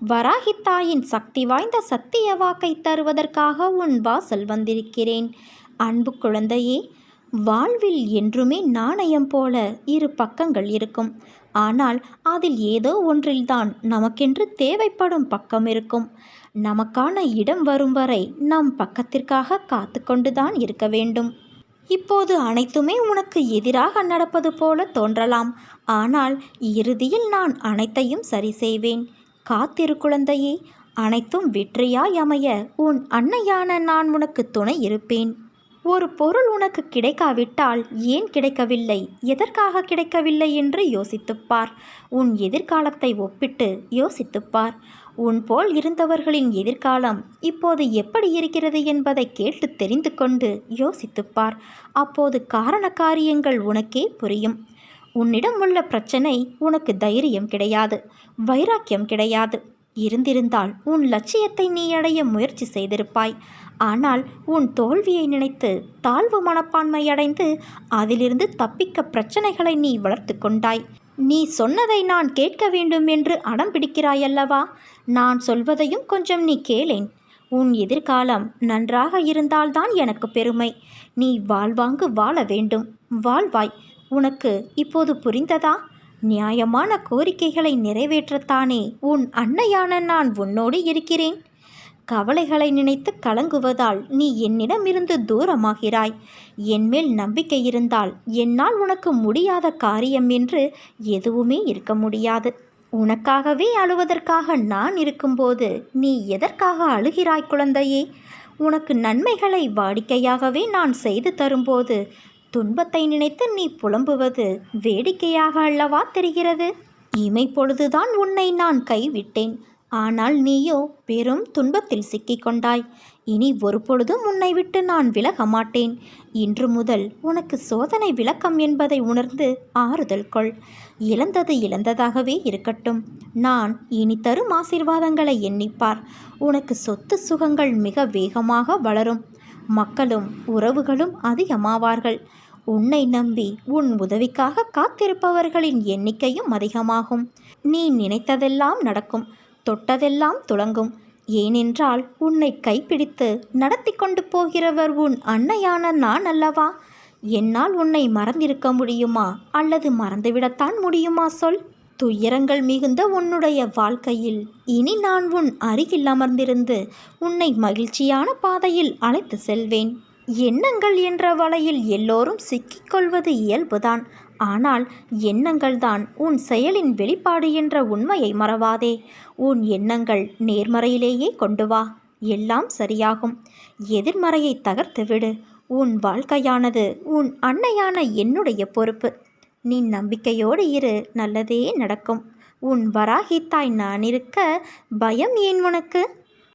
வராகித்தாயின் சக்தி வாய்ந்த சத்திய வாக்கை தருவதற்காக உன் வாசல் வந்திருக்கிறேன். அன்பு குழந்தையே வாழ்வில் என்றுமே நாணயம் போல இரு பக்கங்கள் இருக்கும். ஆனால் அதில் ஏதோ ஒன்றில்தான் நமக்கென்று தேவைப்படும் பக்கம் இருக்கும். நமக்கான இடம் வரும் வரை நம் பக்கத்திற்காக காத்து கொண்டுதான் இருக்க வேண்டும். இப்போது அனைத்துமே உனக்கு எதிராக நடப்பது போல தோன்றலாம். ஆனால் இறுதியில் நான் அனைத்தையும் சரி செய்வேன். காத்திரு குழந்தையே அனைத்தும் வெற்றியாய் அமைய உன் அன்னையான நான் உனக்கு துணை இருப்பேன். ஒரு பொருள் உனக்கு கிடைக்காவிட்டால் ஏன் கிடைக்கவில்லை? எதற்காக கிடைக்கவில்லை என்று யோசித்துப்பார் உன் எதிர்காலத்தை ஒப்பிட்டு யோசித்துப்பார் உன் போல் இருந்தவர்களின் எதிர்காலம் இப்போது எப்படி இருக்கிறது என்பதை கேட்டு தெரிந்து கொண்டு யோசித்துப்பார் அப்போது காரண காரியங்கள் உனக்கே புரியும். உன்னிடம் உள்ள பிரச்சனை உனக்கு தைரியம் கிடையாது வைராக்கியம் கிடையாது. இருந்திருந்தால் உன் லட்சியத்தை நீ அடைய முயற்சி செய்திருப்பாய். ஆனால் உன் தோல்வியை நினைத்து தாழ்வு மனப்பான்மை அடைந்து அதிலிருந்து தப்பிக்க பிரச்சனைகளை நீ வளர்த்து கொண்டாய். நீ சொன்னதை நான் கேட்க வேண்டும் என்று அடம் பிடிக்கிறாயல்லவா நான் சொல்வதையும் கொஞ்சம் நீ கேளேன். உன் எதிர்காலம் நன்றாக இருந்தால்தான் எனக்கு பெருமை. நீ வாழ்வாங்கு வாழ வேண்டும். வாழ்வாய் உனக்கு இப்போது புரிந்ததா? நியாயமான கோரிக்கைகளை நிறைவேற்றத்தானே உன் அன்னையான நான் உன்னோடு இருக்கிறேன். கவலைகளை நினைத்து கலங்குவதால் நீ என்னிடமிருந்து தூரமாகிறாய். என்மேல் நம்பிக்கை இருந்தால் என்னால் உனக்கு முடியாத காரியம் என்று எதுவுமே இருக்க முடியாது. உனக்காகவே அழுவதற்காக நான் இருக்கும்போது நீ எதற்காக அழுகிறாய் குழந்தையே? உனக்கு நன்மைகளை வாடிக்கையாகவே நான் செய்து தரும்போது துன்பத்தை நினைத்து நீ புலம்புவது வேடிக்கையாக அல்லவா தெரிகிறது? இமை பொழுதுதான் உன்னை நான் கைவிட்டேன். ஆனால் நீயோ பெரும் துன்பத்தில் சிக்கிக்கொண்டாய் இனி ஒரு பொழுதும் உன்னை விட்டு நான் விலக மாட்டேன். இன்று முதல் உனக்கு சோதனை விளக்கம் என்பதை உணர்ந்து ஆறுதல் கொள். இழந்தது இழந்ததாகவே இருக்கட்டும். நான் இனி தரும் ஆசீர்வாதங்களை எண்ணிப்பார். உனக்கு சொத்து சுகங்கள் மிக வேகமாக வளரும். மக்களும் உறவுகளும் அதிகமாவார்கள். உன்னை நம்பி உன் உதவிக்காக காத்திருப்பவர்களின் எண்ணிக்கையும் அதிகமாகும். நீ நினைத்ததெல்லாம் நடக்கும் தொட்டதெல்லாம் துளங்கும். ஏனென்றால் உன்னை கைப்பிடித்து நடத்தி கொண்டு போகிறவர் உன் அன்னையான நான் அல்லவா? என்னால் உன்னை மறந்திருக்க முடியுமா? அல்லது மறந்துவிடத்தான் முடியுமா சொல். துயரங்கள் மிகுந்த உன்னுடைய வாழ்க்கையில் இனி நான் உன் அருகில் அமர்ந்திருந்து உன்னை மகிழ்ச்சியான பாதையில் அழைத்து செல்வேன். எண்ணங்கள் என்ற வலையில் எல்லோரும் சிக்கிக்கொள்வது இயல்புதான். ஆனால் எண்ணங்கள்தான் உன் செயலின் வெளிப்பாடு என்ற உண்மையை மறவாதே. உன் எண்ணங்கள் நேர்மறையிலேயே கொண்டு வா. எல்லாம் சரியாகும். எதிர்மறையை தகர்த்து விடு. உன் வாழ்க்கையானது உன் அன்னையான என்னுடைய பொறுப்பு. நீ நம்பிக்கையோடு இரு. நல்லதே நடக்கும். உன் வராகித்தாய் நான் இருக்க பயம் ஏன் உனக்கு?